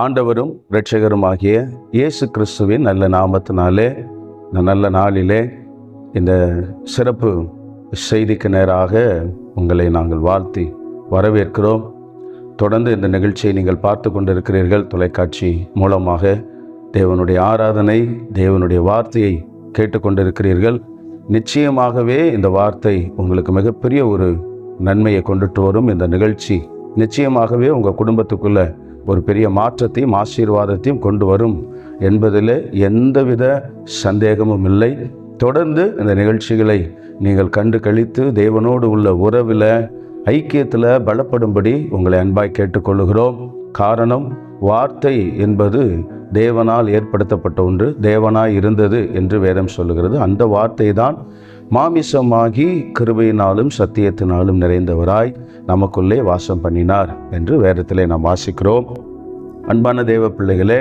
ஆண்டவரும் இரட்சகருமாகிய இயேசு கிறிஸ்துவின் நல்ல நாமத்தினாலே இந்த நல்ல நாளிலே இந்த சிறப்பு செய்திக்கு நேராக உங்களை நாங்கள் வாழ்த்தி வரவேற்கிறோம். தொடர்ந்து இந்த நிகழ்ச்சியை நீங்கள் பார்த்து கொண்டிருக்கிறீர்கள். தொலைக்காட்சி மூலமாக தேவனுடைய ஆராதனை தேவனுடைய வார்த்தையை கேட்டுக்கொண்டிருக்கிறீர்கள் நிச்சயமாகவே இந்த வார்த்தை உங்களுக்கு மிகப்பெரிய ஒரு நன்மையை கொண்டுட்டு வரும். இந்த நிகழ்ச்சி நிச்சயமாகவே உங்கள் குடும்பத்துக்குள்ளே ஒரு பெரிய மாற்றத்தையும் ஆசீர்வாதத்தையும் கொண்டு வரும் என்பதில் எந்தவித சந்தேகமும் இல்லை. தொடர்ந்து இந்த நிகழ்ச்சிகளை நீங்கள் கண்டு கழித்து தேவனோடு உள்ள உறவில் ஐக்கியத்தில் பலப்படும்படி உங்களை அன்பாய் கேட்டுக்கொள்கிறோம் காரணம் வார்த்தை என்பது தேவனால் ஏற்படுத்தப்பட்ட ஒன்று தேவனாய் இருந்தது என்று வேதம் சொல்லுகிறது. அந்த வார்த்தை தான் மாமிசமாகி கிருபையினாலும் சத்தியத்தினாலும் நிறைந்தவராய் நமக்குள்ளே வாசம் பண்ணினார் என்று வேதத்திலே நாம் வாசிக்கிறோம். அன்பான தேவ பிள்ளைகளே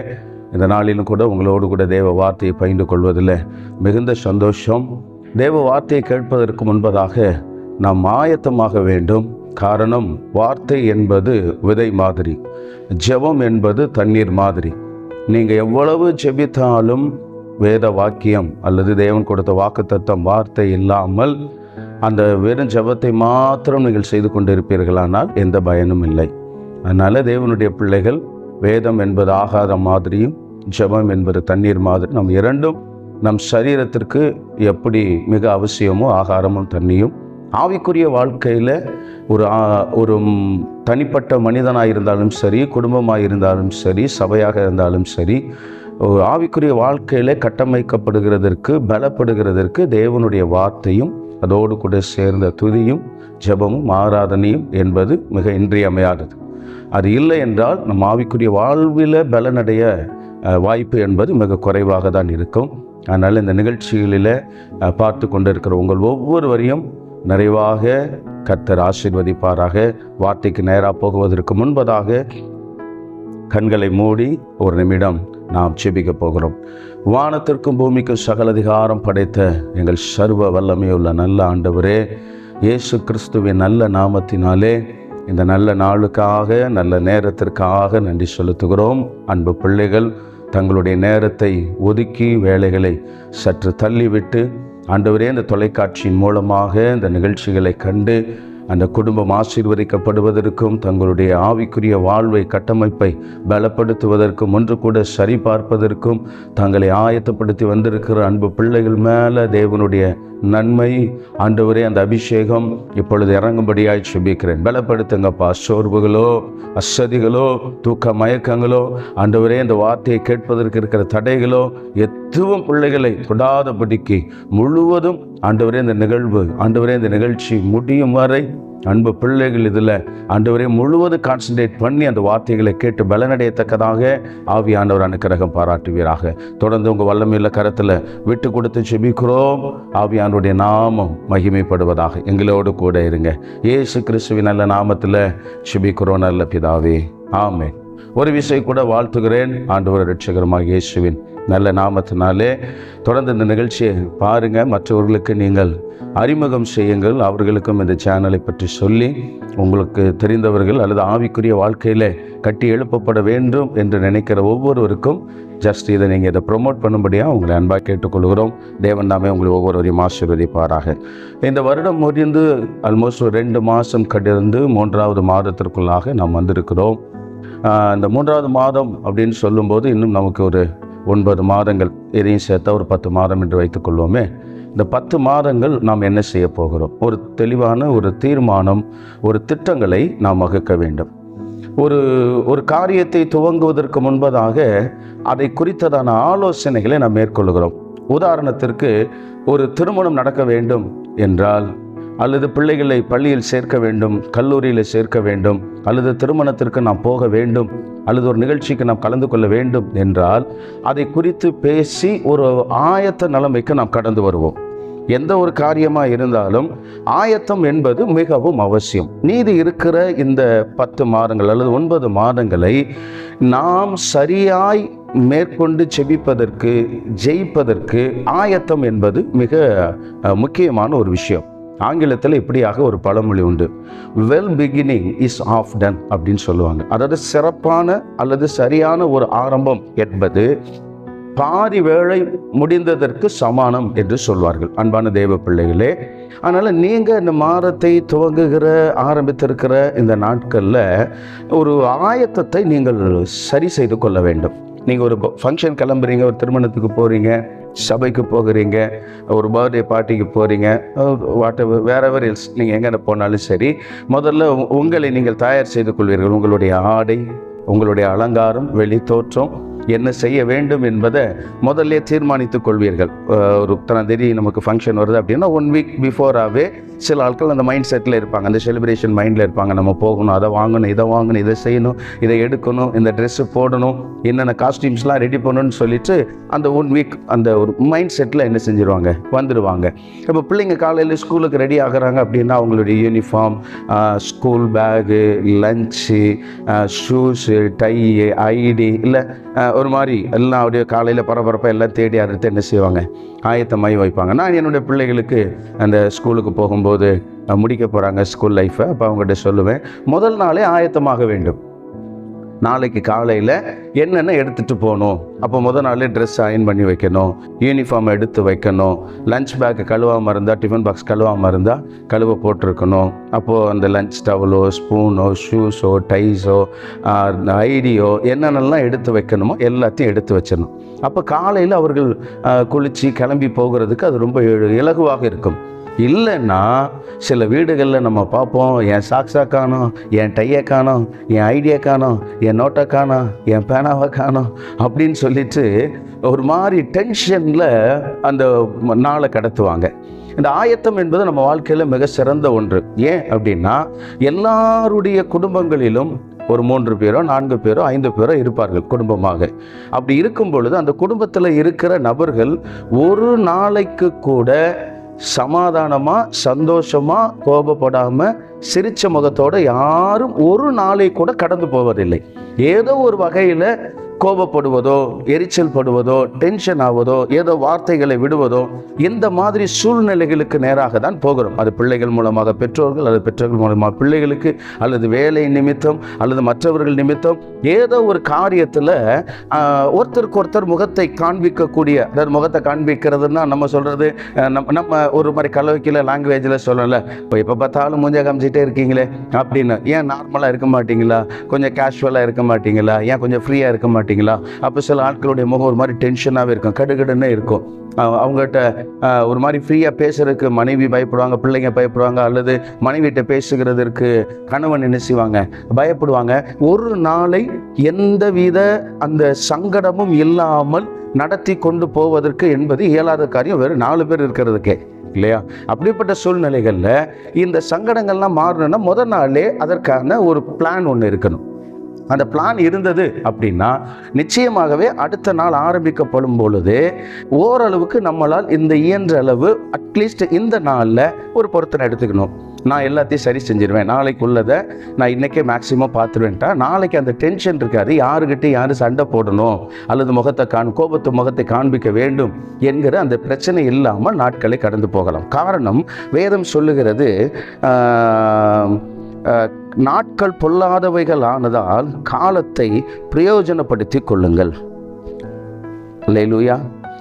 இந்த நாளிலும் கூட உங்களோடு கூட தேவ வார்த்தையை பகிர்ந்து கொள்வதில் மிகுந்த சந்தோஷம். தேவ வார்த்தையை கேட்பதற்கு முன்பதாக நாம் ஆயத்தமாக வேண்டும். காரணம் வார்த்தை என்பது விதை மாதிரி ஜெபம் என்பது தண்ணீர் மாதிரி. நீங்கள் எவ்வளவு ஜெபித்தாலும் வேத வாக்கியம் அல்லது தேவன் கொடுத்த வாக்குத்தத்தம் வார்த்தை இல்லாமல் அந்த வெறும் ஜெபத்தை மாத்திரம் நீங்கள் செய்து கொண்டிருப்பீர்களானால் எந்த பயனும் இல்லை. அதனால் தேவனுடைய பிள்ளைகள் வேதம் என்பது ஆகாரம் மாதிரியும் ஜெபம் என்பது தண்ணீர் மாதிரி நம் இரண்டும் நம் சரீரத்திற்கு எப்படி மிக அவசியமோ ஆகாரமும் தண்ணியும் ஆவிக்குரிய வாழ்க்கையில் ஒரு ஒரு தனிப்பட்ட மனிதனாக இருந்தாலும் சரி குடும்பமாக இருந்தாலும் சரி சபையாக இருந்தாலும் சரி ஆவிக்குரிய வாழ்க்கையில் கட்டமைக்கப்படுகிறதற்கு பலப்படுகிறதற்கு தேவனுடைய வார்த்தையும் அதோடு கூட சேர்ந்த துதியும் ஜெபமும் ஆராதனையும் என்பது மிக இன்றியமையாதது. அது இல்லை என்றால் நம் ஆவிக்குரிய வாழ்வில் பலனடைய வாய்ப்பு என்பது மிக குறைவாக தான் இருக்கும். அதனால் இந்த நிகழ்ச்சிகளில் பார்த்து கொண்டிருக்கிற உங்கள் ஒவ்வொருவரையும் நிறைவாக கர்த்தர் ஆசீர்வதிப்பாராக. வார்த்தைக்கு நேராக போகுவதற்கு முன்பதாக கண்களை மூடி ஒரு நிமிடம் நாம் செபிக்க போகிறோம். வானத்திற்கும் பூமிக்கும் சகல அதிகாரம் படைத்த எங்கள் சர்வ வல்லமையுள்ள நல்ல ஆண்டவரே இயேசு கிறிஸ்துவின் நல்ல நாமத்தினாலே இந்த நல்ல நாளுக்காக நல்ல நேரத்திற்காக நன்றி செலுத்துகிறோம். அன்பு பிள்ளைகள் தங்களுடைய நேரத்தை ஒதுக்கி வேலைகளை சற்று தள்ளிவிட்டு ஆண்டவரே இந்த தொலைக்காட்சியின் மூலமாக இந்த நிகழ்ச்சிகளை கண்டு அந்த குடும்பம் ஆசீர்வதிக்கப்படுவதற்கும் தங்களுடைய ஆவிக்குரிய வாழ்வை கட்டமைப்பை பலப்படுத்துவதற்கும் ஒன்று கூட சரிபார்ப்பதற்கும் தங்களை ஆயத்தப்படுத்தி வந்திருக்கிற அன்பு பிள்ளைகள் மேலே தேவனுடைய நன்மை ஆண்டவரே அந்த அபிஷேகம் இப்பொழுது இறங்கும்படியாய் சுபிக்கிறேன். பலப்படுத்துங்கப்பா சோர்வுகளோ அசதிகளோ தூக்க மயக்கங்களோ ஆண்டவரே இந்த வார்த்தையை கேட்பதற்கு இருக்கிற தடைகளோ எதுவும் பிள்ளைகளை தொடாதபடிக்கு முழுவதும் ஆண்டவரே இந்த நிகழ்வு ஆண்டவரே இந்த நிகழ்ச்சி முடியும் வரை அன்பு பிள்ளைகள் இதில் ஆண்டவரே முழுவதும் கான்சன்ட்ரேட் பண்ணி அந்த வார்த்தைகளை கேட்டு பலனடையத்தக்கதாக ஆவியானவர் அனுக்கிரகம் பாராட்டுவீராக. தொடர்ந்து உங்கள் வல்லமையுள்ள கரத்தில் விட்டு கொடுத்து செபிக்கிறோம் ஆவியானுடைய நாமம் மகிமைப்படுவதாக எங்களோடு கூட இருங்க. இயேசு கிறிஸ்துவின் நல்ல நாமத்தில் செபிக்கிறோம் நல்ல பிதாவே. ஆமே ஒரு விஷயம் கூட வாழ்த்துகிறேன். ஆண்டவர் ரட்சகரமாக இயேசுவின் நல்ல நாமத்தினாலே தொடர்ந்து இந்த நிகழ்ச்சியை பாருங்கள் மற்றவர்களுக்கு நீங்கள் அறிமுகம் செய்யுங்கள். அவர்களுக்கும் இந்த சேனலை பற்றி சொல்லி உங்களுக்கு தெரிந்தவர்கள் அல்லது ஆவிக்குரிய வாழ்க்கையில் கட்டி எழுப்பப்பட வேண்டும் என்று நினைக்கிற ஒவ்வொருவருக்கும் ஜஸ்ட் இதை நீங்கள் இதை ப்ரொமோட் பண்ணும்படியாக உங்களை அன்பாக கேட்டுக்கொள்கிறோம். தேவன் தாமே உங்களை ஒவ்வொருவரையும் ஆசீர்வதிப்பாராக. இந்த வருடம் முடிந்து ஆல்மோஸ்ட் ஒரு ரெண்டு மாதம் கடந்து மூன்றாவது மாதத்திற்குள்ளாக நாம் வந்திருக்கிறோம். இந்த மூன்றாவது மாதம் அப்படின்னு சொல்லும்போது இன்னும் நமக்கு ஒரு ஒன்பது மாதங்கள் இதையும் சேர்த்தா ஒரு பத்து மாதம் என்று வைத்துக்கொள்வோமே. இந்த பத்து மாதங்கள் நாம் என்ன செய்ய போகிறோம்? ஒரு தெளிவான ஒரு தீர்மானம் ஒரு திட்டங்களை நாம் வகுக்க வேண்டும். ஒரு ஒரு காரியத்தை துவங்குவதற்கு முன்பதாக அதை குறித்ததான ஆலோசனைகளை நாம் மேற்கொள்கிறோம். உதாரணத்திற்கு ஒரு திருமணம் நடக்க வேண்டும் என்றால் அல்லது பிள்ளைகளை பள்ளியில் சேர்க்க வேண்டும் கல்லூரியில் சேர்க்க வேண்டும் அல்லது திருமணத்திற்கு நாம் போக வேண்டும் அல்லது ஒரு நிகழ்ச்சிக்கு நாம் கலந்து கொள்ள வேண்டும் என்றால் அதை குறித்து பேசி ஒரு ஆயத்த நிலைமைக்கு நாம் கடந்து வருவோம். எந்த ஒரு காரியமாக இருந்தாலும் ஆயத்தம் என்பது மிகவும் அவசியம். நீதி இருக்கிற இந்த பத்து மாதங்கள் அல்லது ஒன்பது மாதங்களை நாம் சரியாய் மேற்கொண்டு செபிப்பதற்கு ஜெயிப்பதற்கு ஆயத்தம் என்பது மிக முக்கியமான ஒரு விஷயம். ஆங்கிலத்தில் இப்படியாக ஒரு பழமொழி உண்டு. Well beginning is half done அப்படின்னு சொல்லுவாங்க. அதாவது சிறப்பான அல்லது சரியான ஒரு ஆரம்பம் என்பது பாதி வேலை முடிந்ததற்கு சமானம் என்று சொல்வார்கள். அன்பான தேவ பிள்ளைகளே அதனால் நீங்கள் இந்த மாதத்தை துவங்குகிற ஆரம்பித்திருக்கிற இந்த நாட்களில் ஒரு ஆயத்தத்தை நீங்கள் சரி செய்து கொள்ள வேண்டும். நீங்கள் ஒரு ஃபங்க்ஷன் கிளம்புறீங்க ஒரு திருமணத்துக்கு போகிறீங்க சபைக்கு போகிறீங்க ஒரு பர்த்டே பார்ட்டிக்கு போகிறீங்க வாட் எவர் வேற எவர் எல்ஸ் நீங்கள் எங்கே போனாலும் சரி முதல்ல உ- உங்களை நீங்கள் தயார் செய்து கொள்வீர்கள். உங்களுடைய ஆடை உங்களுடைய அலங்காரம் வெளி தோற்றம் என்ன செய்ய வேண்டும் என்பதை முதல்ல தீர்மானித்துக் கொள்வீர்கள். ஒரு இத்தனாம் தேதி நமக்கு ஃபங்க்ஷன் வருது அப்படின்னா ஒன் வீக் பிஃபோராகவே சில ஆட்கள் அந்த மைண்ட் செட்டில் இருப்பாங்க. அந்த செலிப்ரேஷன் மைண்டில் இருப்பாங்க. நம்ம போகணும் அதை வாங்கணும் இதை வாங்கணும் இதை செய்யணும் இதை எடுக்கணும் இந்த ட்ரெஸ்ஸு போடணும் என்னென்ன காஸ்டியூம்ஸ்லாம் ரெடி பண்ணணும்னு சொல்லிட்டு அந்த ஒன் வீக் அந்த ஒரு மைண்ட் செட்டில் என்ன செஞ்சுருவாங்க? வந்துடுவாங்க இப்போ பிள்ளைங்க காலையில் ஸ்கூலுக்கு ரெடி ஆகுறாங்க அப்படின்னா அவங்களுடைய uniform school bag lunch shoes tie ID இல்லை ஒரு மாதிரி எல்லாம் அப்படியே காலையில் பரபரப்பாக எல்லாம் தேடி அறுத்து என்ன செய்வாங்க? ஆயத்தமாகி வைப்பாங்க. நான் என்னுடைய பிள்ளைகளுக்கு அந்த ஸ்கூலுக்கு போகும்போது முடிக்க போகிறாங்க ஸ்கூல் லைஃப்பை அப்போ அவங்ககிட்ட சொல்லுவேன் முதல் நாளே ஆயத்தமாக வேண்டும். நாளைக்கு காலையில் என்னென்ன எடுத்துகிட்டு போகணும்? அப்போ முதல் நாளே ட்ரெஸ் அயன் பண்ணி வைக்கணும் யூனிஃபார்ம் எடுத்து வைக்கணும் லஞ்ச் பேக்கு கழுவாமல் இருந்தால் டிஃபன் பாக்ஸ் கழுவாமல் இருந்தால் கழுவ போட்டிருக்கணும். அப்போது அந்த லஞ்ச் டவலோ ஸ்பூனோ ஷூஸோ டைஸோ ஐடியோ என்னென்னலாம் எடுத்து வைக்கணுமோ எல்லாத்தையும் எடுத்து வச்சிடணும். அப்போ காலையில் அவர்கள் குளித்து கிளம்பி போகிறதுக்கு அது ரொம்ப இலகுவாக இருக்கும். இல்லைன்னா சில வீடுகளில் நம்ம பார்ப்போம் என் சாக்ஸா காணோம் என் டையை காணோம் என் ஐடியா காணோம் என் நோட்டை காணும் என் பேனாவை காணும் அப்படின்னு சொல்லிட்டு ஒரு மாதிரி டென்ஷனில் அந்த நாளை கடத்துவாங்க. இந்த ஆயத்தம் என்பது நம்ம வாழ்க்கையில் மிக சிறந்த ஒன்று. ஏன் அப்படின்னா எல்லாருடைய குடும்பங்களிலும் ஒரு மூன்று பேரோ நான்கு பேரோ ஐந்து பேரோ இருப்பார்கள் குடும்பமாக. அப்படி இருக்கும் பொழுது அந்த குடும்பத்தில் இருக்கிற நபர்கள் ஒரு நாளைக்கு கூட சமாதானமாக சந்தோஷமாக கோபப்படாமல் சிரிச்ச முகத்தோடு யாரும் ஒரு நாளை கூட கடந்து போவதில்லை. ஏதோ ஒரு வகையில் கோபப்படுவதோ எரிச்சல் படுவதோ டென்ஷன் ஆவதோ ஏதோ வார்த்தைகளை விடுவதோ இந்த மாதிரி சூழ்நிலைகளுக்கு நேராக தான் போகிறோம். அது பிள்ளைகள் மூலமாக பெற்றோர்கள் அல்லது பெற்றோர்கள் மூலமாக பிள்ளைகளுக்கு அல்லது வேலை நிமித்தம் அல்லது மற்றவர்கள் நிமித்தம் ஏதோ ஒரு காரியத்தில் ஒருத்தருக்கு ஒருத்தர் முகத்தை காண்பிக்கக்கூடிய அதாவது முகத்தை காண்பிக்கிறதுனா நம்ம சொல்கிறது நம்ம நம்ம ஒரு மாதிரி கலவைக்கில லாங்குவேஜில் சொல்லலை இப்போ எப்போ பார்த்தாலும் மூஞ்ச காமிச்சிட்டே இருக்கீங்களே அப்படின்னு. ஏன் நார்மலாக இருக்க மாட்டீங்களா? கொஞ்சம் கேஷுவலாக இருக்க மாட்டீங்களா? ஏன் கொஞ்சம் ஃப்ரீயாக இருக்க மாட்டீங்களா? அப்போ சில ஆட்களுடைய முகம் ஒரு மாதிரி டென்ஷனாகவே இருக்கும் கடுகடுன்னு இருக்கும். அவங்ககிட்ட ஒரு மாதிரி ஃப்ரீயாக பேசுறதுக்கு மனைவி பயப்படுவாங்க பிள்ளைங்க பயப்படுவாங்க அல்லது மனைவிட்ட பேசுகிறதற்கு கணவன் என்ன செய்வாங்க? பயப்படுவாங்க. ஒரு நாளை எந்தவித அந்த சங்கடமும் இல்லாமல் நடத்தி கொண்டு போவதற்கு என்பது இயலாத காரியம். வேறு நாலு பேர் இருக்கிறதுக்கே இல்லையா? அப்படிப்பட்ட சூழ்நிலைகளில் இந்த சங்கடங்கள்லாம் மாறணும்னா முதல் நாளே அதற்கான ஒரு பிளான் ஒன்று இருக்கணும். அந்த பிளான் இருந்தது அப்படின்னா நிச்சயமாகவே அடுத்த நாள் ஆரம்பிக்கப்படும் பொழுது ஓரளவுக்கு நம்மளால் இந்த இயன்ற அளவு அட்லீஸ்ட் இந்த நாளில் ஒரு பொருத்தனை எடுத்துக்கணும். நான் எல்லாத்தையும் சரி செஞ்சிருவேன். நாளைக்குள்ளதை நான் இன்றைக்கே மேக்ஸிமம் பார்த்துருவேன்ட்டா நாளைக்கு அந்த டென்ஷன் இருக்காது. யாருக்கிட்டே யார் சண்டை போடணும் அல்லது முகத்தை காண் கோபத்து முகத்தை காண்பிக்க வேண்டும் என்கிற அந்த பிரச்சனை இல்லாமல் நாட்களை கடந்து போகலாம். காரணம் வேதம் சொல்லுகிறது நாட்கள் பொல்லாதவைகள் ஆனதால் காலத்தை பிரயோஜனப்படுத்தி கொள்ளுங்கள். லேலூயா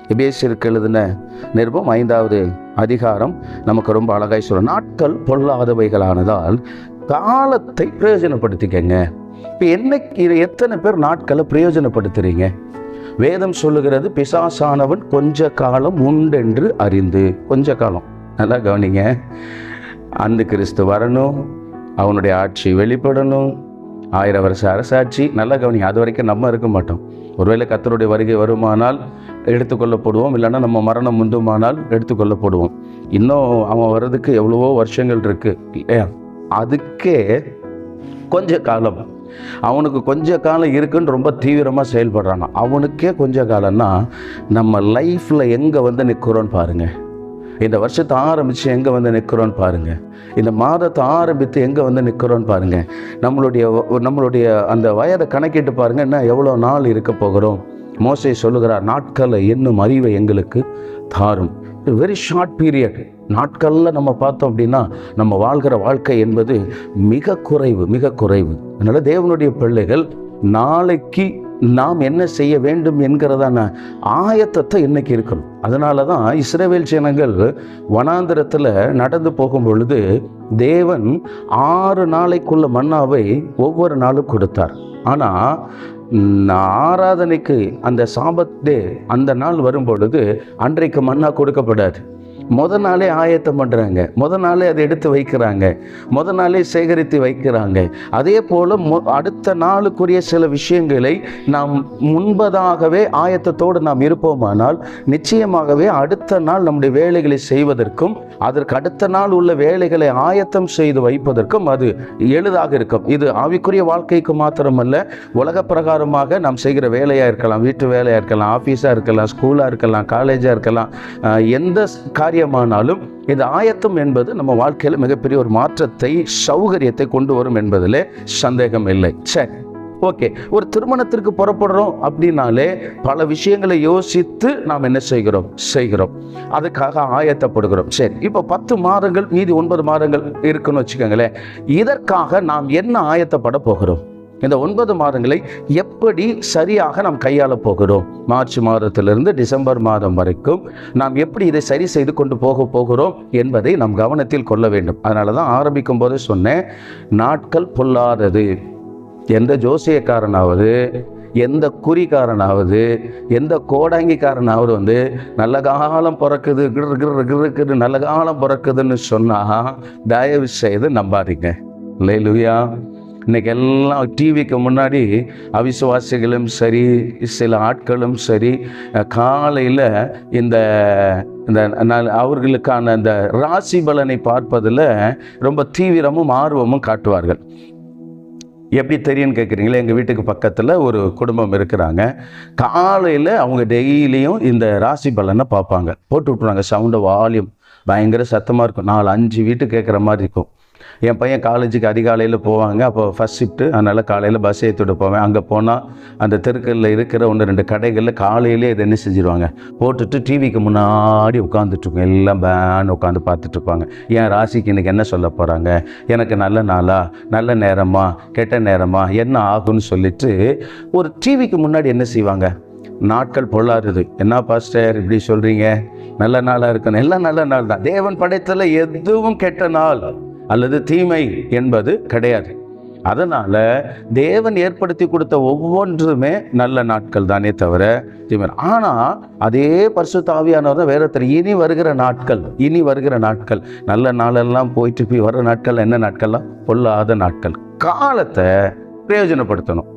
எபேசியருக்கு எழுதின நிருபம் ஐந்தாவது அதிகாரம் நமக்கு ரொம்ப அழகாய் சொல்லும் நாட்கள் பொல்லாதவைகளானதால் காலத்தை பிரயோஜனப்படுத்திக்கங்க. இப்போ என்னைக்கு எத்தனை பேர் நாட்களை பிரயோஜனப்படுத்துறீங்க? வேதம் சொல்லுகிறது பிசாசானவன் கொஞ்ச காலம் உண்டென்று அறிந்து. கொஞ்ச காலம். நல்லா கவனிங்க. அந்த கிறிஸ்து வரணும். அவனுடைய ஆட்சி வெளிப்படணும். ஆயிரம் வருஷ அரசாட்சி நல்லா கவனிங்க அது வரைக்கும் நம்ம இருக்க மாட்டோம். ஒருவேளை கத்தருடைய வருகை வருமானால் எடுத்துக்கொள்ளப்படுவோம் இல்லைன்னா நம்ம மரணம் முந்துமானால் எடுத்துக்கொள்ளப்படுவோம். இன்னும் அவன் வர்றதுக்கு எவ்வளவோ வருஷங்கள் இருக்குது இல்லையா அதுக்கே கொஞ்ச காலம். அவனுக்கு கொஞ்ச காலம் இருக்குன்னு ரொம்ப தீவிரமாக செயல்படுறான். அவனுக்கே கொஞ்ச காலம்னா நம்ம லைஃப்பில் எங்கே வந்து நிற்கிறோன்னு பாருங்கள் இந்த வருஷத்தை ஆரம்பித்து எங்கே வந்து நிற்கிறோன்னு பாருங்கள் இந்த மாதத்தை ஆரம்பித்து எங்கே வந்து நிற்கிறோன்னு பாருங்கள் நம்மளுடைய நம்மளுடைய அந்த வயதை கணக்கிட்டு பாருங்கள் என்ன எவ்வளோ நாள் இருக்க போகிறோம். மோசை சொல்லுகிறார் நாட்களை என்னும் அறிவை எங்களுக்கு தாரும். வெரி ஷார்ட் பீரியட் நாட்களில் நம்ம பார்த்தோம் அப்படின்னா நம்ம வாழ்கிற வாழ்க்கை என்பது மிக குறைவு மிக குறைவு. அதனால் தேவனுடைய பிள்ளைகள் நாளைக்கு நாம் என்ன செய்ய வேண்டும் என்கிறதான ஆயத்தத்தை இன்னைக்கு இருக்கணும். அதனால தான் இஸ்ரேவேல் ஜனங்கள் வனாந்திரத்தில் நடந்து போகும் பொழுது தேவன் ஆறு நாளைக்குள்ள மன்னாவை ஒவ்வொரு நாளும் கொடுத்தார். ஆனால் ஆராதனைக்கு அந்த சாபத் டே அந்த நாள் வரும் பொழுது அன்றைக்கு மன்னா கொடுக்கப்படாது. முத நாளே ஆயத்தம் பண்ணுறாங்க முத நாளே அதை எடுத்து வைக்கிறாங்க. முத நாளே சேகரித்து வைக்கிறாங்க. அதே போல் அடுத்த நாளுக்குரிய சில விஷயங்களை நாம் முன்பதாகவே ஆயத்தத்தோடு நாம் இருப்போமானால் நிச்சயமாகவே அடுத்த நாள் நம்முடைய வேலைகளை செய்வதற்கும் அதற்கு அடுத்த நாள் உள்ள வேலைகளை ஆயத்தம் செய்து வைப்பதற்கும் அது எளிதாக இருக்கும். இது ஆவிக்குரிய வாழ்க்கைக்கு மாத்திரமல்ல உலக பிரகாரமாக நாம் செய்கிற வேலையாக இருக்கலாம் வீட்டு வேலையாக இருக்கலாம் ஆஃபீஸாக இருக்கலாம் ஸ்கூலாக இருக்கலாம் காலேஜாக இருக்கலாம் எந்த எந்த காரியமானாலும் இது ஆயத்தம் என்பது நம்ம வாழ்க்கையில் மிகப்பெரிய ஒரு மாற்றத்தை சௌகரியத்தை கொண்டு வரும் என்பதில் சந்தேகம் இல்லை. சரி ஓகே ஒரு திருமணத்திற்கு புறப்படுறோம் அப்படின்னாலே பல விஷயங்களை யோசித்து நாம் என்ன செய்கிறோம்? செய்கிறோம். அதுக்காக ஆயத்தப்படுகிறோம். சரி இப்போ பத்து மாதங்கள் மீதி ஒன்பது மாதங்கள் இருக்குன்னு வச்சுக்கோங்களேன். இதற்காக நாம் என்ன ஆயத்தப்பட போகிறோம்? இந்த ஒன்பது மாதங்களை எப்படி சரியாக நாம் கையாள போகிறோம்? மார்ச் மாதத்திலிருந்து டிசம்பர் மாதம் வரைக்கும் நாம் எப்படி இதை சரி செய்து கொண்டு போக போகிறோம் என்பதை நாம் கவனத்தில் கொள்ள வேண்டும். அதனால தான் ஆரம்பிக்கும் போது சொன்னேன் நாட்கள் பொல்லாதது. எந்த ஜோசியக்காரனாவது எந்த குறிக்காரனாவது எந்த கோடாங்கிக்காரனாவது வந்து நல்ல காலம் பிறக்குது கிரு கிரு கிருக்குது நல்ல காலம் பிறக்குதுன்னு சொன்னால் தயவு செய்து நம்பாதீங்க. இல்லை லுவியா இன்னைக்கு எல்லாம் டிவிக்கு முன்னாடி அவிசுவாசிகளும் சரி சில ஆட்களும் சரி காலையில் இந்த இந்த அவர்களுக்கான அந்த ராசி பலனை பார்ப்பதில் ரொம்ப தீவிரமும் ஆர்வமும் காட்டுவார்கள். எப்படி தெரியும்னு கேட்குறீங்களா எங்கள் வீட்டுக்கு பக்கத்தில் ஒரு குடும்பம் இருக்கிறாங்க. காலையில் அவங்க டெய்லியும் இந்த ராசி பலனை பார்ப்பாங்க. போட்டு விட்ருவாங்க சவுண்டை வால்யூம். பயங்கர சத்தமாக இருக்கும். நாலு அஞ்சு வீட்டு கேட்குற மாதிரி இருக்கும். என் பையன் காலேஜுக்கு அதிகாலையில் போவாங்க. அப்போ ஃபஸ்ட் ஷிஃப்ட்டு அதனால் காலையில் பஸ் ஏற்றிட்டு போவேன். அங்கே போனால் அந்த தெருக்களில் இருக்கிற ஒன்று ரெண்டு கடைகளில் காலையிலே இதை என்ன செஞ்சிருவாங்க? போட்டுட்டு டிவிக்கு முன்னாடி உட்காந்துட்ருக்கோம் எல்லாம் பேன் உட்காந்து பார்த்துட்ருப்பாங்க என் ராசிக்கு இன்றைக்கி என்ன சொல்ல போகிறாங்க எனக்கு நல்ல நாளா? நல்ல நேரமா? கெட்ட நேரமா? என்ன ஆகும்னு சொல்லிட்டு ஒரு டிவிக்கு முன்னாடி என்ன செய்வாங்க? நாட்கள் பொல்லாதது. என்ன பாஸ்டர் இப்படி சொல்கிறீங்க நல்ல நாளாக இருக்கணும். எல்லாம் நல்ல நாள் தான். தேவன் படைத்தல எதுவும் கெட்ட நாள். அல்லது தீமை என்பது கிடையாது. அதனால் தேவன் ஏற்படுத்தி கொடுத்த ஒவ்வொன்றுமே நல்ல நாட்கள் தானே தவிர தீமை ஆனால் அதே பரிசுத்த ஆவியானவர் தான் வேறத்தர் இனி வருகிற நாட்கள் இனி வருகிற நாட்கள் நல்ல நாளெல்லாம் போயிட்டு போய் வர நாட்கள் என்ன நாட்கள்லாம்? பொல்லாத நாட்கள். காலத்தை பிரயோஜனப்படுத்தணும்.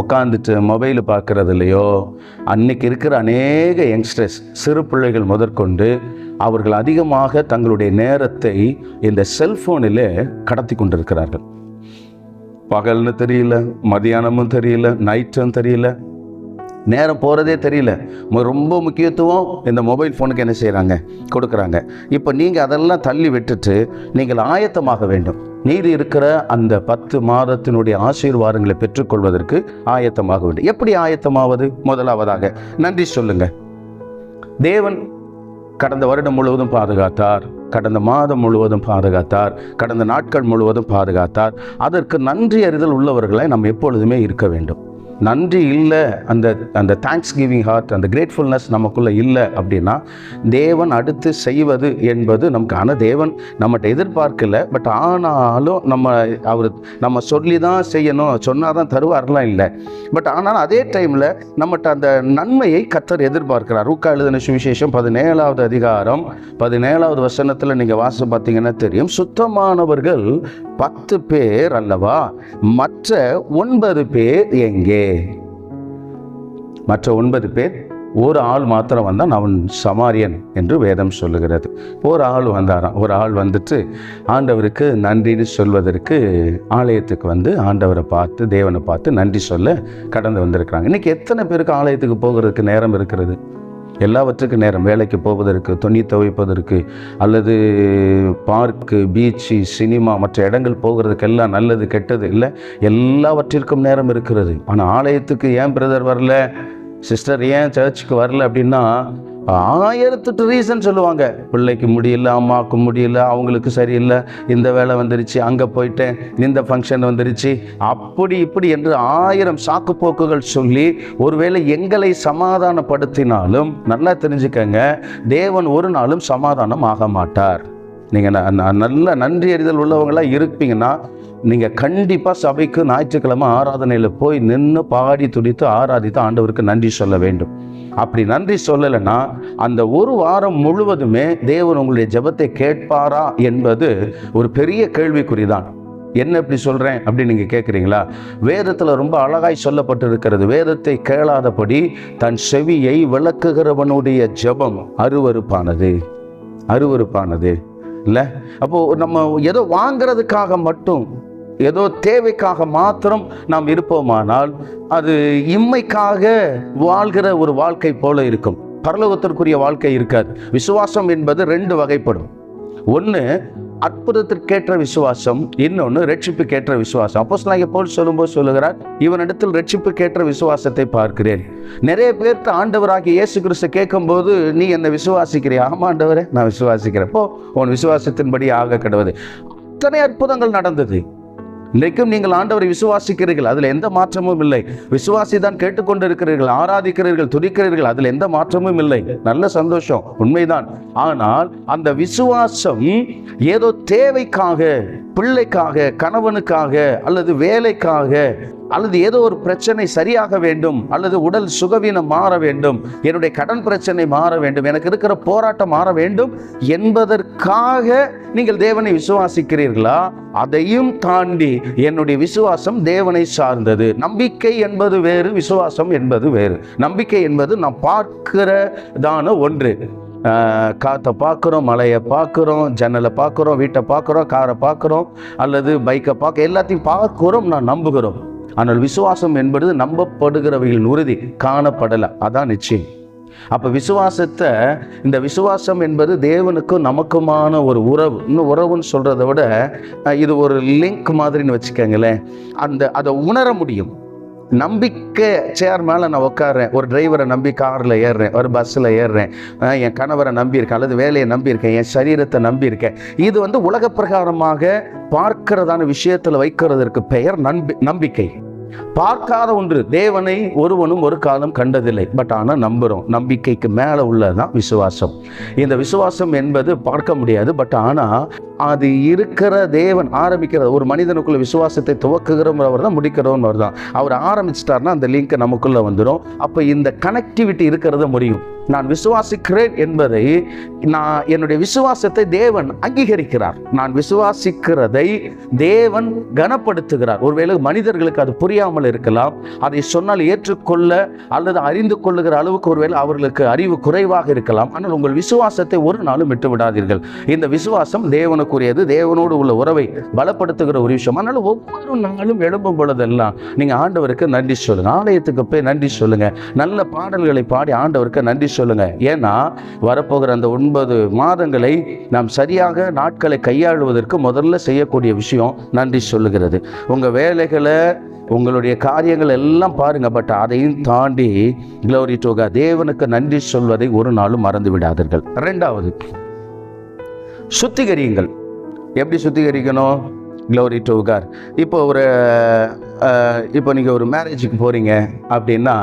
உட்காந்துட்டு மொபைல் பார்க்குறதுலையோ அன்னைக்கு இருக்கிற அநேக யங்ஸ்டர்ஸ் சிறு பிள்ளைகள் முதற்கொண்டு அவர்கள் அதிகமாக தங்களுடைய நேரத்தை இந்த செல்ஃபோனில் கடத்தி கொண்டிருக்கிறார்கள். பகல்னு தெரியல மதியானமும் தெரியல நைட்டும் தெரியல நேரம் போகிறதே தெரியல. ரொம்ப முக்கியத்துவம் இந்த மொபைல் ஃபோனுக்கு என்ன செய்கிறாங்க கொடுக்குறாங்க. இப்போ நீங்கள் அதெல்லாம் தள்ளி விட்டுட்டு நீங்கள் ஆயத்தமாக வேண்டும். நீதி இருக்கிற அந்த பத்து மாதத்தினுடைய ஆசீர்வாதங்களை பெற்றுக்கொள்வதற்கு ஆயத்தமாக வேண்டும். எப்படி ஆயத்தமாவது? முதலாவதாக நன்றி சொல்லுங்கள் தேவன் கடந்த வருடம் முழுவதும் பாதுகாத்தார். கடந்த மாதம் முழுவதும் பாதுகாத்தார். கடந்த நாட்கள் முழுவதும் பாதுகாத்தார். அதற்கு நன்றி அறிதல் உள்ளவர்களை நாம் எப்பொழுதுமே இருக்க வேண்டும். நன்றி இல்லை அந்த அந்த தேங்க்ஸ் கிவிங் ஹார்ட் அந்த கிரேட்ஃபுல்னஸ் நமக்குள்ளே இல்லை அப்படின்னா தேவன் அடுத்து செய்வது என்பது நமக்கு ஆனால் தேவன் நம்மகிட்ட எதிர்பார்க்கல பட் ஆனாலும் நம்ம அவர் நம்ம சொல்லி தான் செய்யணும் சொன்னால் தான் தருவார்லாம் இல்லை. பட் ஆனாலும் அதே டைமில் நம்மகிட்ட அந்த நன்மையை கத்தர் எதிர்பார்க்கிறார். ரூக்கா எழுதின சுவிசேஷம் பதினேழாவது அதிகாரம் பதினேழாவது வசனத்தில் நீங்கள் வாசம் பார்த்தீங்கன்னா தெரியும். சுத்தமானவர்கள் பத்து பேர் அல்லவா? மற்ற ஒன்பது பேர் எங்கே? மற்ற ஒன்பது பேர் ஒரு ஆள் மாத்திரம் வந்தான் அவன் சமாரியன் என்று வேதம் சொல்லுகிறது. ஒரு ஆள் வந்தாராம். ஒரு ஆள் வந்துட்டு ஆண்டவருக்கு நன்றின்னு சொல்வதற்கு ஆலயத்துக்கு வந்து ஆண்டவரை பார்த்து தேவனை பார்த்து நன்றி சொல்ல கடந்து வந்திருக்கிறாங்க. இன்னைக்கு எத்தனை பேருக்கு ஆலயத்துக்கு போகிறதுக்கு நேரம் இருக்கிறது? எல்லாவற்றுக்கும் நேரம். வேலைக்கு போவதற்கு துணி துவைப்பதற்கு அல்லது பார்க்கு பீச்சு சினிமா மற்ற இடங்கள் போகிறதுக்கெல்லாம் நல்லது கெட்டது இல்லை. எல்லாவற்றிற்கும் நேரம் இருக்கிறது. ஆனால் ஆலயத்துக்கு ஏன் பிரதர் வரல? சிஸ்டர் ஏன் சர்ச்சுக்கு வரல அப்படின்னா ஆயிரத்தெட்டு ரீசன் சொல்லுவாங்க. பிள்ளைக்கு முடியல அம்மாவுக்கு முடியல அவங்களுக்கு சரியில்லை இந்த வேலை வந்துருச்சு அங்கே போயிட்டேன் இந்த ஃபங்க்ஷன் வந்துருச்சு. அப்படி இப்படி என்று ஆயிரம் சாக்கு போக்குகள் சொல்லி ஒருவேளை எங்களை சமாதானப்படுத்தினாலும் நல்லா தெரிஞ்சுக்கங்க தேவன் ஒரு நாளும் சமாதானம் ஆக மாட்டார். நீங்கள் நல்ல நன்றி அறிதல் உள்ளவங்களாக இருப்பீங்கன்னா நீங்கள் கண்டிப்பாக சபைக்கு ஞாயிற்றுக்கிழமை ஆராதனையில் போய் நின்று பாடி துடித்து ஆராதித்து ஆண்டவருக்கு நன்றி சொல்ல வேண்டும். அப்படி நன்றி சொல்லலைன்னா அந்த ஒரு வாரம் முழுவதுமே தேவன் உங்களுடைய ஜெபத்தை கேட்பாரா என்பது ஒரு பெரிய கேள்விக்குறிதான். என்ன இப்படி சொல்கிறேன் அப்படின்னு நீங்கள் கேட்குறீங்களா வேதத்தில் ரொம்ப அழகாய் சொல்லப்பட்டிருக்கிறது. வேதத்தை கேளாதபடி தன் செவியை விளக்குகிறவனுடைய ஜெபம் அருவருப்பானது. அருவருப்பானது. இல்லை? அப்போது நம்ம ஏதோ வாங்கிறதுக்காக மட்டும் ஏதோ தேவைக்காக மாத்திரம் நாம் இருப்போமானால் அது இம்மைக்காக வாழ்கிற ஒரு வாழ்க்கை போல இருக்கும். பரலோகத்திற்குரிய வாழ்க்கை இருக்காது. விசுவாசம் என்பது ரெண்டு வகைப்படும். ஒன்று அற்புதத்திற்கேற்ற விசுவாசம். இன்னொன்று ரட்சிப்புக்கேற்ற விசுவாசம். அப்போ நான் போல் சொல்லும்போது சொல்லுகிறார் இவனிடத்தில் ரட்சிப்புக்கேற்ற விசுவாசத்தை பார்க்கிறேன். நிறைய பேர்த்த ஆண்டவராகிய இயேசு கிறிஸ்து கேட்கும்போது நீ என்னை விசுவாசிக்கிறியா? ஆமா ஆண்டவரே நான் விசுவாசிக்கிறேன். போ உன் விசுவாசத்தின்படி ஆக கிடவது அத்தனை அற்புதங்கள் நடந்தது. இன்றைக்கும் நீங்கள் ஆண்டவரை விசுவாசிக்கிறீர்கள். அதில் எந்த மாற்றமும் இல்லை. விசுவாசி தான் கேட்டுக்கொண்டு இருக்கிறீர்கள் ஆராதிக்கிறீர்கள் துதிக்கிறீர்கள். அதில் எந்த மாற்றமும் இல்லை. நல்ல சந்தோஷம். உண்மைதான். ஆனால் அந்த விசுவாசம் ஏதோ தேவைக்காக பிள்ளைக்காக கணவனுக்காக அல்லது வேலைக்காக அல்லது ஏதோ ஒரு பிரச்சனை சரியாக வேண்டும் அல்லது உடல் சுகவீனம் மாற வேண்டும் என்னுடைய கடன் பிரச்சனை மாற வேண்டும் எனக்கு இருக்கிற போராட்டம் மாற வேண்டும் என்பதற்காக நீங்கள் தேவனை விசுவாசிக்கிறீர்களா? அதையும் தாண்டி என்னுடைய விசுவாசம் தேவனை சார்ந்தது. நம்பிக்கை என்பது வேறு விசுவாசம் என்பது வேறு. நம்பிக்கை என்பது நான் பார்க்கிறதான ஒன்று. காற்றை பார்க்குறோம் மலையை பார்க்குறோம் ஜன்னலை பார்க்குறோம் வீட்டை பார்க்குறோம் காரை பார்க்குறோம் அல்லது பைக்கை பார்க்க எல்லாத்தையும் பார்க்குறோம் நான் நம்புகிறோம். ஆனால் விசுவாசம் என்பது நம்பப்படுகிறவைகளின் உறுதி காணப்படலை. அதான் நிச்சயம். அப்போ விசுவாசத்தை இந்த விசுவாசம் என்பது தேவனுக்கும் நமக்குமான ஒரு உறவு. இன்னும் உறவுன்னு சொல்கிறத விட இது ஒரு லிங்க் மாதிரின்னு வச்சுக்கோங்களேன். அந்த அதை உணர முடியும். நம்பிக்கை சேர் மேலே நான் உட்காடுறேன் ஒரு டிரைவரை நம்பி காரில் ஏறுறேன். ஒரு பஸ்ஸில் ஏறுறேன். என் கணவரை நம்பியிருக்கேன். அல்லது வேலையை நம்பியிருக்கேன். என் சரீரத்தை நம்பியிருக்கேன். இது வந்து உலக பிரகாரமாக பார்க்கிறதான விஷயத்தில் வைக்கிறதற்கு பெயர் நம்பி நம்பிக்கை. பார்க்காத ஒன்று. தேவனை ஒருவனும் ஒரு காலம் கண்டதில்லை. பட் ஆனால் நம்புகிறோம் நம்பிக்கைக்கு மேலே உள்ளதுதான் விசுவாசம். இந்த விசுவாசம் என்பது பார்க்க முடியாது. பட் ஆனால் அது இருக்கிற தேவன் ஆரம்பிக்கிற ஒரு மனிதனுக்குள்ள விசுவாசத்தை துவக்குகிறவர் தான் முடிக்கிறவர் தான் அவர் ஆரம்பிச்சிட்டார்னா அந்த லிங்க் நமக்குள்ள வந்துடும் அப்போ இந்த கனெக்டிவிட்டி இருக்கிறத முடியும். நான் விசுவாசிக்கிறேன் என்பதை நான் என்னுடைய விசுவாசத்தை தேவன் அங்கீகரிக்கிறார். நான் விசுவாசிக்கிறதை தேவன் கனப்படுத்துகிறார். ஒருவேளை மனிதர்களுக்கு அது புரியாமல் இருக்கலாம். அதை சொன்னால் ஏற்றுக்கொள்ள அல்லது அறிந்து கொள்ளுகிற அளவுக்கு ஒருவேளை அவர்களுக்கு அறிவு குறைவாக இருக்கலாம். ஆனால் உங்கள் விசுவாசத்தை ஒரு நாளும் விட்டு விடாதீர்கள். இந்த விசுவாசம் தேவனுக்குரியது. தேவனோடு உள்ள உறவை பலப்படுத்துகிற ஒரு விஷயம். அதனால ஒவ்வொரு நாளும் எழும்பும் பொழுதெல்லாம் நீங்க ஆண்டவருக்கு நன்றி சொல்லுங்க. ஆலயத்துக்கு போய் நன்றி சொல்லுங்க. நல்ல பாடல்களை பாடி ஆண்டவருக்கு நன்றி சொல்லுங்க. ஏன்னா வரப்போகிற அந்த ஒன்பது மாதங்களை நாம் சரியாக நாட்களை கையாளுவதற்கு முதல்ல செய்யக்கூடிய விஷயம் நன்றி சொல்லுகிறது. உங்க வேலைகளை உங்களுடைய காரியங்கள் எல்லாம் பாருங்க. பட் அதையும் தாண்டி க்ளோரி டோகா தேவனுக்கு நன்றி சொல்வதை ஒரு நாளும் மறந்து விடாதீர்கள். ரெண்டாவது சுத்திகரியுங்கள். எப்படி சுத்திகரிக்கணும்? க்ளோரி டு கார் இப்போ ஒரு இப்போ நீங்கள் ஒரு மேரேஜுக்கு போகிறீங்க அப்படின்னா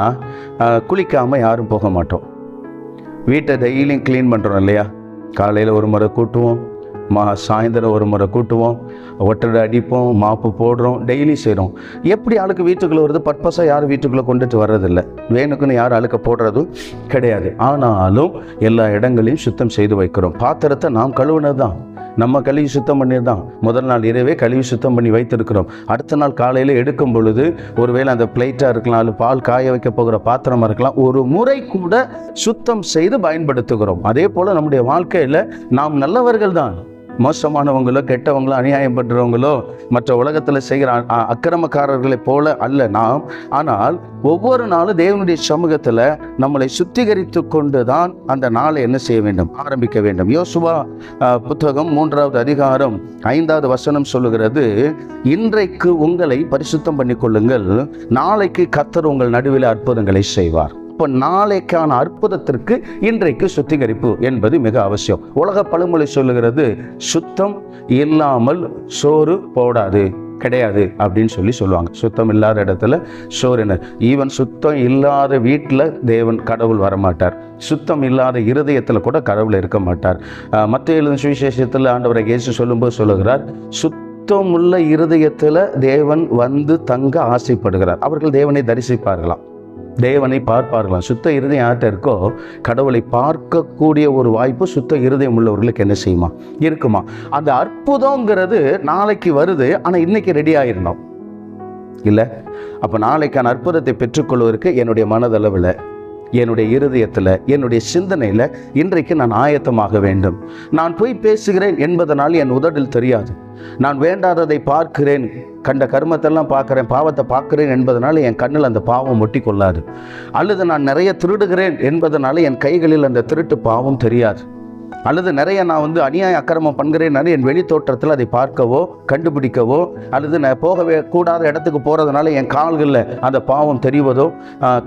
குளிக்காமல் யாரும் போக மாட்டோம். வீட்டை டெய்லியும் க்ளீன் பண்ணுறோம் இல்லையா? காலையில் ஒரு முறை கூட்டுவோம் மா சாயந்தரம் ஒரு முறை கூட்டுவோம். ஒட்டடை அடிப்போம் மாப்பு போடுறோம் டெய்லி செய்கிறோம் எப்படி அழுக்கு வீட்டுக்குள்ளே வருது? பர்பஸாக யாரும் வீட்டுக்குள்ளே கொண்டுட்டு வர்றதில்லை. வேணுக்குன்னு யாரும் அழுக்க போடுறதும் கிடையாது. ஆனாலும் எல்லா இடங்களையும் சுத்தம் செய்து வைக்கிறோம். பாத்திரத்தை நாம் கழுவுனது தான் நம்ம கழுவி சுத்தம் பண்ணி தான் முதல் நாள் இரவே கழுவி சுத்தம் பண்ணி வைத்திருக்கிறோம். அடுத்த நாள் காலையில் எடுக்கும் பொழுது ஒருவேளை அந்த பிளேட்டாக இருக்கலாம் அல்லது பால் காய வைக்க போகிற பாத்திரமாக இருக்கலாம் ஒரு முறை கூட சுத்தம் செய்து பயன்படுத்துகிறோம். அதே போல் நம்முடைய வாழ்க்கையில் நாம் நல்லவர்கள் தான் மோசமானவங்களோ கெட்டவங்களோ அநியாயம் பண்ணுறவங்களோ மற்ற உலகத்தில் செய்கிற அக்கிரமக்காரர்களைப் போல அல்ல நாம். ஆனால் ஒவ்வொரு நாளும் தேவனுடைய சமூகத்தில் நம்மளை சுத்திகரித்து கொண்டு தான் அந்த நாளை என்ன செய்ய வேண்டும்? ஆரம்பிக்க வேண்டும். யோசுவா புத்தகம் மூன்றாவது அதிகாரம் ஐந்தாவது வசனம் சொல்லுகிறது இன்றைக்கு உங்களை பரிசுத்தம் பண்ணிக்கொள்ளுங்கள் நாளைக்கு கத்தர் உங்கள் நடுவில் அற்புதங்களை செய்வார். அப்போ நாளைக்கான அற்புதத்திற்கு இன்றைக்கு சுத்திகரிப்பு என்பது மிக அவசியம். உலக பழமொழி சொல்லுகிறது சுத்தம் இல்லாமல் சோறு போடாது. கிடையாது அப்படின்னு சொல்லி சொல்லுவாங்க. சுத்தம் இல்லாத இடத்துல சோறு என்ன? ஈவன் சுத்தம் இல்லாத வீட்டில் தேவன் கடவுள் வரமாட்டார். சுத்தம் இல்லாத இருதயத்தில் கூட கடவுள் இருக்க மாட்டார். மற்ற எழுதும் சுவிசேஷத்தில் ஆண்டவரை இயேசு சொல்லும்போது சொல்லுகிறார் சுத்தமுள்ள இருதயத்தில் தேவன் வந்து தங்க ஆசைப்படுகிறார். அவர்கள் தேவனை தரிசிப்பார்களாம். தேவனை பார்ப்பார்களாம். சுத்த இருதயம் யார்கிட்ட இருக்கோ கடவுளை பார்க்கக்கூடிய ஒரு வாய்ப்பு சுத்த இருதயம் உள்ளவர்களுக்கு என்ன செய்யுமா? இருக்குமா? அந்த அற்புதங்கிறது நாளைக்கு வருது ஆனால் இன்னைக்கு ரெடி ஆயிடணும் இல்லை? அப்போ நாளைக்கான அற்புதத்தை பெற்றுக்கொள்வதற்கு என்னுடைய மனதளவில் என்னுடைய இருதயத்தில் என்னுடைய சிந்தனையில் இன்றைக்கு நான் ஆயத்தமாக வேண்டும். நான் போய் பேசுகிறேன் என்பதனால் என் உதடில் தெரியாது. நான் வேண்டாததை பார்க்கிறேன். கண்ட கர்மத்தெல்லாம் பார்க்குறேன் பாவத்தை பார்க்குறேன் என்பதனால் என் கண்ணில் அந்த பாவம் ஒட்டி கொள்ளாது. அல்லது நான் நிறைய திருடுகிறேன் என்பதனால் என் கைகளில் அந்த திருட்டு பாவம் தெரியாது. அல்லது நிறைய நான் வந்து அநியாய அக்கிரமம் பண்ணுகிறேன்னாலும் என் வெளி தோற்றத்தில் அதை பார்க்கவோ கண்டுபிடிக்கவோ அல்லது நான் போகவே கூடாத இடத்துக்கு போகிறதுனால என் கால்களில் அந்த பாவம் தெரிவதோ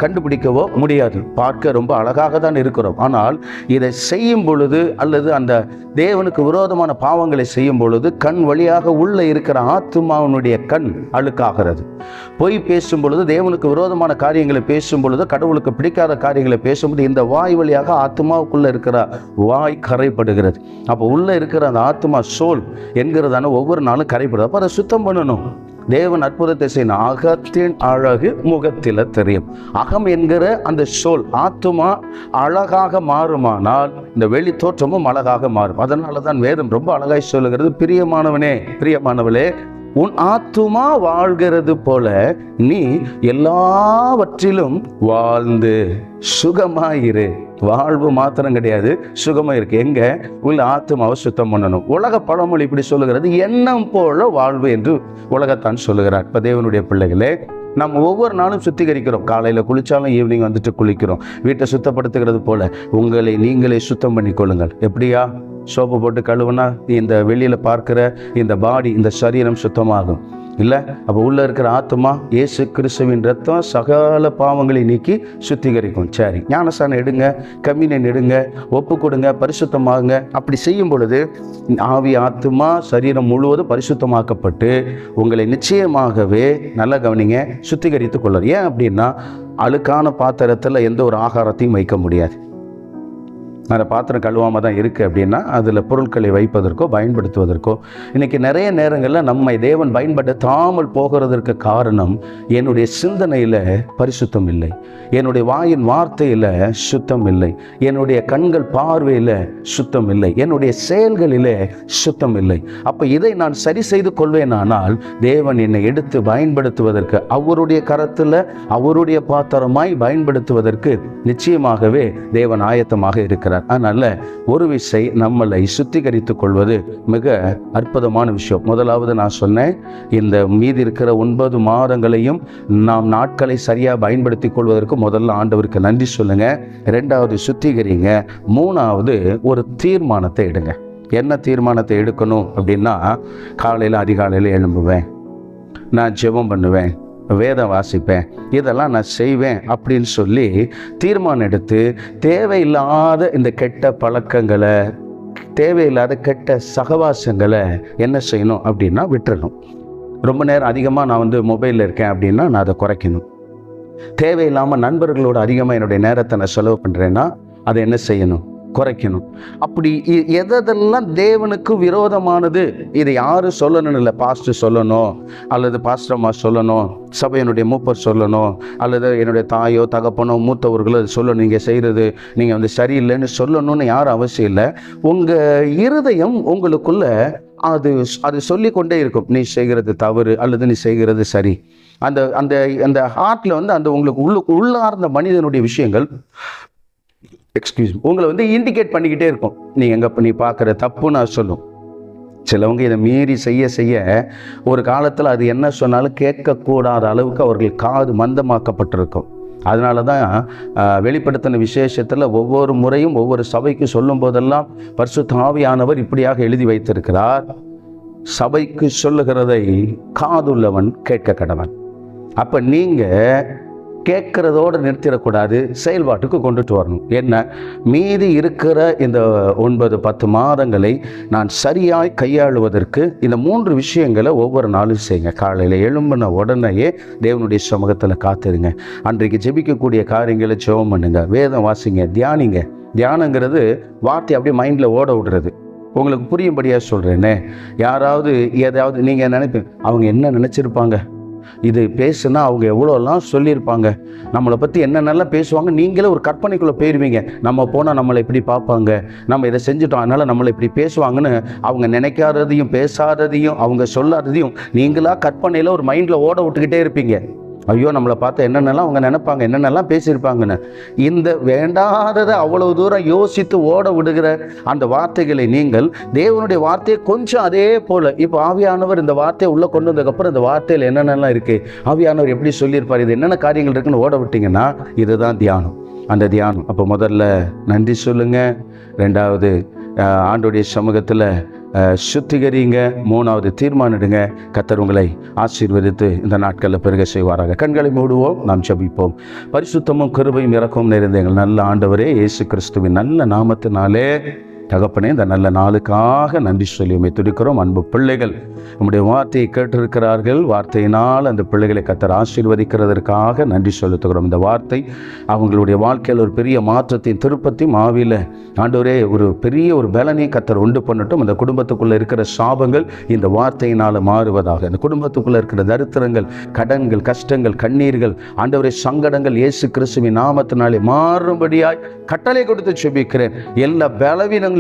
கண்டுபிடிக்கவோ முடியாது. பார்க்க ரொம்ப அழகாக தான் இருக்கிறோம். ஆனால் இதை செய்யும் பொழுது அல்லது அந்த தேவனுக்கு விரோதமான பாவங்களை செய்யும் பொழுது கண் வழியாக உள்ளே இருக்கிற ஆத்துமாவினுடைய கண் அழுக்காகிறது. பொய் பேசும் பொழுது தேவனுக்கு விரோதமான காரியங்களை பேசும் பொழுது கடவுளுக்கு பிடிக்காத காரியங்களை பேசும்போது இந்த வாய் வழியாக ஆத்மாவுக்குள்ளே இருக்கிற வாய் கரைப்படுகிறது. அப்போ உள்ளே இருக்கிற அந்த ஆத்மா சோல் என்கிறதான ஒவ்வொரு நாளும் கரைப்படுது. அப்போ அதை சுத்தம் பண்ணணும். தேவன் அற்புதத்தை செய்யணும். அகத்தின் அழகு முகத்தில் தெரியும். அகம் என்கிற அந்த சோல் ஆத்துமா அழகாக மாறுமானால் இந்த வெளி தோற்றமும் அழகாக மாறும். அதனால தான் வேதம் ரொம்ப அழகாய் சொல்லுகிறது. பிரியமானவனே பிரியமானவளே உன் ஆத்துமா வாழ்கிறது போல நீ எல்லாவற்றிலும் வாழ்ந்து சுகமாயிரு. வாழ்வு மாத்திரம் கிடையாது சுகமாக இருக்கு. எங்க? உள்ள ஆத்மாவை சுத்தம் பண்ணணும். உலக பழமொழி இப்படி சொல்லுகிறது எண்ணம் போல வாழ்வு என்று உலகத்தான் சொல்லுகிறார். இப்ப தேவனுடைய பிள்ளைகளே நம்ம ஒவ்வொரு நாளும் சுத்திகரிக்கிறோம். காலையில் குளிச்சாலும் ஈவினிங் வந்துட்டு குளிக்கிறோம். வீட்டை சுத்தப்படுத்துகிறது போல உங்களை நீங்களே சுத்தம் பண்ணிக்கொள்ளுங்கள். எப்படியா? சோப்பு போட்டு கழுவுனா இந்த வெளியில் பார்க்குற இந்த பாடி இந்த சரீரம் சுத்தமாகும். இல்லை? அப்போ உள்ளே இருக்கிற ஆத்மா இயேசு கிறிஸ்துவின் ரத்தம் சகல பாவங்களை நீக்கி சுத்திகரிக்கும். சரி ஞானசானம் எடுங்க கம்யூனியன் எடுங்க ஒப்பு கொடுங்க பரிசுத்தமாகுங்க. அப்படி செய்யும் பொழுது ஆவி ஆத்மா சரீரம் முழுவதும் பரிசுத்தமாக்கப்பட்டு உங்களை நிச்சயமாகவே நல்லா கவனிங்க சுத்திகரித்து கொள்ளலாம் ஏன் அப்படின்னா அழுக்கான பாத்திரத்தில் எந்த ஒரு ஆகாரத்தையும் வைக்க முடியாது. அந்த பாத்திரம் கழுவாமல் தான் இருக்குது அப்படின்னா அதில் பொருட்களை வைப்பதற்கோ பயன்படுத்துவதற்கோ இன்றைக்கி நிறைய நேரங்களில் நம்மை தேவன் பயன்படுத்தாமல் போகிறதற்கு காரணம் என்னுடைய சிந்தனையில் பரிசுத்தம் இல்லை. என்னுடைய வாயின் வார்த்தையில் சுத்தம் இல்லை. என்னுடைய கண்கள் பார்வையில் சுத்தம் இல்லை. என்னுடைய செயல்களில் சுத்தம் இல்லை. அப்போ இதை நான் சரி செய்து கொள்வேனானால் தேவன் என்னை எடுத்து பயன்படுத்துவதற்கு அவருடைய கரத்தில் அவருடைய பாத்திரமாய் பயன்படுத்துவதற்கு நிச்சயமாகவே தேவன் ஆயத்தமாக இருக்கிறார். அதனால் ஒரு விசை நம்மளை சுத்திகரித்துக் கொள்வது மிக அற்புதமான விஷயம். முதலாவது நான் சொன்னேன் இந்த மீதி இருக்கிற ஒன்பது மாதங்களையும் நாம் நாட்களை சரியாக பயன்படுத்திக் கொள்வதற்கு முதல்ல ஆண்டவருக்கு நன்றி சொல்லுங்கள் ரெண்டாவது சுத்திகரிங்க. மூணாவது ஒரு தீர்மானத்தை எடுங்க. என்ன தீர்மானத்தை எடுக்கணும் அப்படின்னா காலையில் அதிகாலையில் எழும்புவேன். நான் ஜெபம் பண்ணுவேன். வேதம் வாசிப்பேன் இதெல்லாம் நான் செய்வேன் அப்படின்னு சொல்லி தீர்மானம் எடுத்து தேவையில்லாத இந்த கெட்ட பழக்கங்களை தேவையில்லாத கெட்ட சகவாசங்களை என்ன செய்யணும் அப்படின்னா விட்டுறணும். ரொம்ப நேரம் அதிகமாக நான் வந்து மொபைலில் இருக்கேன் அப்படின்னா நான் அதை குறைக்கணும். தேவையில்லாமல் நண்பர்களோட அதிகமாக என்னுடைய நேரத்தை நான் செலவு பண்ணுறேன்னா அதை என்ன செய்யணும்? குறைக்கணும். அப்படி எதெல்லாம் தேவனுக்கு விரோதமானது இதை யாரும் சொல்லணும் இல்லை. பாஸ்டர் சொல்லணும் அல்லது பாஸ்டர்மா சொல்லணும் சபையினுடைய மூப்பர் சொல்லணும் அல்லது என்னுடைய தாயோ தகப்பனோ மூத்தவர்களோ அது சொல்லணும். நீங்கள் செய்கிறது நீங்கள் வந்து சரியில்லைன்னு சொல்லணும்னு யாரும் அவசியம் இல்லை. உங்கள் இருதயம் உங்களுக்குள்ள அது அது சொல்லிக்கொண்டே இருக்கும். நீ செய்கிறது தவறு அல்லது நீ செய்கிறது சரி. அந்த அந்த அந்த ஹார்ட்டில் வந்து அந்த உங்களுக்கு உள்ளு உள்ளார்ந்த மனிதனுடைய விஷயங்கள் எக்ஸ்கியூஸ் உங்களை வந்து இண்டிகேட் பண்ணிக்கிட்டே இருக்கும். நீ எங்கே நீ பார்க்குற தப்பு நான் சொல்லும். சிலவங்க இதை மீறி செய்ய செய்ய ஒரு காலத்தில் அது என்ன சொன்னாலும் கேட்கக்கூடாத அளவுக்கு அவர்கள் காது மந்தமாக்கப்பட்டிருக்கும். அதனால தான் வெளிப்படுத்தின விசேஷத்தில் ஒவ்வொரு முறையும் ஒவ்வொரு சபைக்கு சொல்லும் போதெல்லாம் பரிசுத்த ஆவியானவர் இப்படியாக எழுதி வைத்திருக்கிறார். சபைக்கு சொல்லுகிறதை காதுள்ளவன் கேட்க கடவன். அப்போ நீங்கள் கேட்குறதோடு நிறுத்திடக்கூடாது செயல்பாட்டுக்கு கொண்டுட்டு வரணும். என்ன? மீதி இருக்கிற இந்த ஒன்பது பத்து மாதங்களை நான் சரியாய் கையாளுவதற்கு இந்த மூன்று விஷயங்களை ஒவ்வொரு நாளும் செய்யுங்க. காலையில் எழும்பின உடனேயே தேவனுடைய சமூகத்தில் காத்துருங்க. அன்றைக்கு ஜெபிக்கக்கூடிய காரியங்களை ஜெபம் பண்ணுங்க. வேதம் வாசிங்க தியானிங்க. தியானங்கிறது வார்த்தை அப்படியே மைண்டில் ஓட விடுறது. உங்களுக்கு புரியும்படியாக சொல்கிறேனே யாராவது ஏதாவது நீங்கள் நினைப்பீங்க அவங்க என்ன நினச்சிருப்பாங்க? இது பேசுனா அவங்க எவ்வளோலாம் சொல்லியிருப்பாங்க. நம்மளை பற்றி என்னென்னலாம் பேசுவாங்க நீங்களே ஒரு கற்பனைக்குள்ளே போயிடுவீங்க நம்ம போனால் நம்மளை இப்படி பார்ப்பாங்க. நம்ம இதை செஞ்சுட்டோம் அதனால் நம்மளை இப்படி பேசுவாங்கன்னு அவங்க நினைக்காததையும் பேசாததையும் அவங்க சொல்லாததையும் நீங்களாக கற்பனையில் ஒரு மைண்டில் ஓட விட்டுக்கிட்டே இருப்பீங்க. ஐயோ நம்மளை பார்த்தா என்னென்னலாம் அவங்க நினைப்பாங்க என்னென்னலாம் பேசியிருப்பாங்கன்னு. இந்த வேண்டாததை அவ்வளவு தூரம் யோசித்து ஓட விடுகிற அந்த வார்த்தைகளை நீங்கள் தேவனுடைய வார்த்தையை கொஞ்சம் அதே போல் இப்போ ஆவியானவர் இந்த வார்த்தையை உள்ளே கொண்டு வந்ததுக்கப்புறம் இந்த வார்த்தையில் என்னென்னலாம் இருக்குது ஆவியானவர் எப்படி சொல்லியிருப்பார்? இது என்னென்ன காரியங்கள் இருக்குன்னு ஓட விட்டிங்கன்னா இதுதான் தியானம். அந்த தியானம். அப்போ முதல்ல நன்றி சொல்லுங்கள் ரெண்டாவது ஆண்டுடைய ஆண்டோடைய சமூகத்தில் சுத்திகரிங்க மூணாவது தீர்மானிடுங்க. கத்தர் உங்களை ஆசீர்வதித்து இந்த நாட்களில் பெருக செய்வாராக. கண்களை மூடுவோம் நாம் ஜபிப்போம். பரிசுத்தமும் கிருபையும் இறக்கவும் நிறைந்த எங்கள் நல்ல ஆண்டவரே இயேசு கிறிஸ்துவின் நல்ல நாமத்தினாலே. தகப்பனே இந்த நல்ல நாளுக்காக நன்றி சொல்லி உம்மை துடிக்கிறோம் அன்பு பிள்ளைகள் நம்முடைய வார்த்தையை கேட்டிருக்கிறார்கள். வார்த்தையினால் அந்த பிள்ளைகளை கத்தர் ஆசீர்வதிக்கிறதற்காக நன்றி செலுத்துகிறோம் இந்த வார்த்தை அவங்களுடைய வாழ்க்கையில் ஒரு பெரிய மாற்றத்தையும் திருப்பத்தையும் ஆவியில் ஆண்டவரே ஒரு பெரிய ஒரு பலனை கத்தர் உண்டு பண்ணட்டும். அந்த குடும்பத்துக்குள்ளே இருக்கிற சாபங்கள் இந்த வார்த்தையினால் மாறுவதாக. அந்த குடும்பத்துக்குள்ளே இருக்கிற தரித்திரங்கள் கடன்கள் கஷ்டங்கள் கண்ணீர்கள் ஆண்டவரே சங்கடங்கள் இயேசு கிறிஸ்துவின் நாமத்தினாலே மாறும்படியாய் கட்டளை கொடுத்து செபிக்கிறேன். எல்லா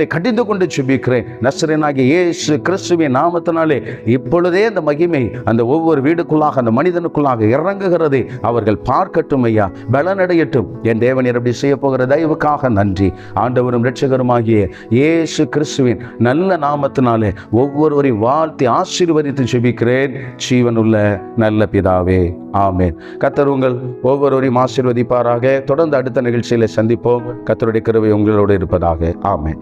உங்களை கடிந்து கொண்டு சுபிக்கிறேன் நஸ்ரனாகிய இயேசு கிறிஸ்துவின் நாமத்தினாலே இப்பொழுதே அந்த மகிமை அந்த ஒவ்வொரு வீடுக்குள்ளாக அந்த மனிதனுக்குள்ளாக இறங்குகிறதை. அவர்கள் பார்க்கட்டும் ஐயா பலனடையட்டும். என் தேவனியர் அப்படி செய்ய போகிற தயவுக்காக நன்றி. ஆண்டவரும் ரட்சகருமாகிய இயேசு கிறிஸ்துவின் நல்ல நாமத்தினாலே ஒவ்வொருவரையும் வாழ்த்தி ஆசீர்வதித்து சுபிக்கிறேன் ஜீவனுள்ள நல்ல பிதாவே ஆமேன். கத்தர் உங்கள் ஒவ்வொருவரையும் ஆசீர்வதிப்பாராக. தொடர்ந்து அடுத்த நிகழ்ச்சியில் சந்திப்போம். கத்தருடைய கருவை உங்களோடு இருப்பதாக ஆமேன்.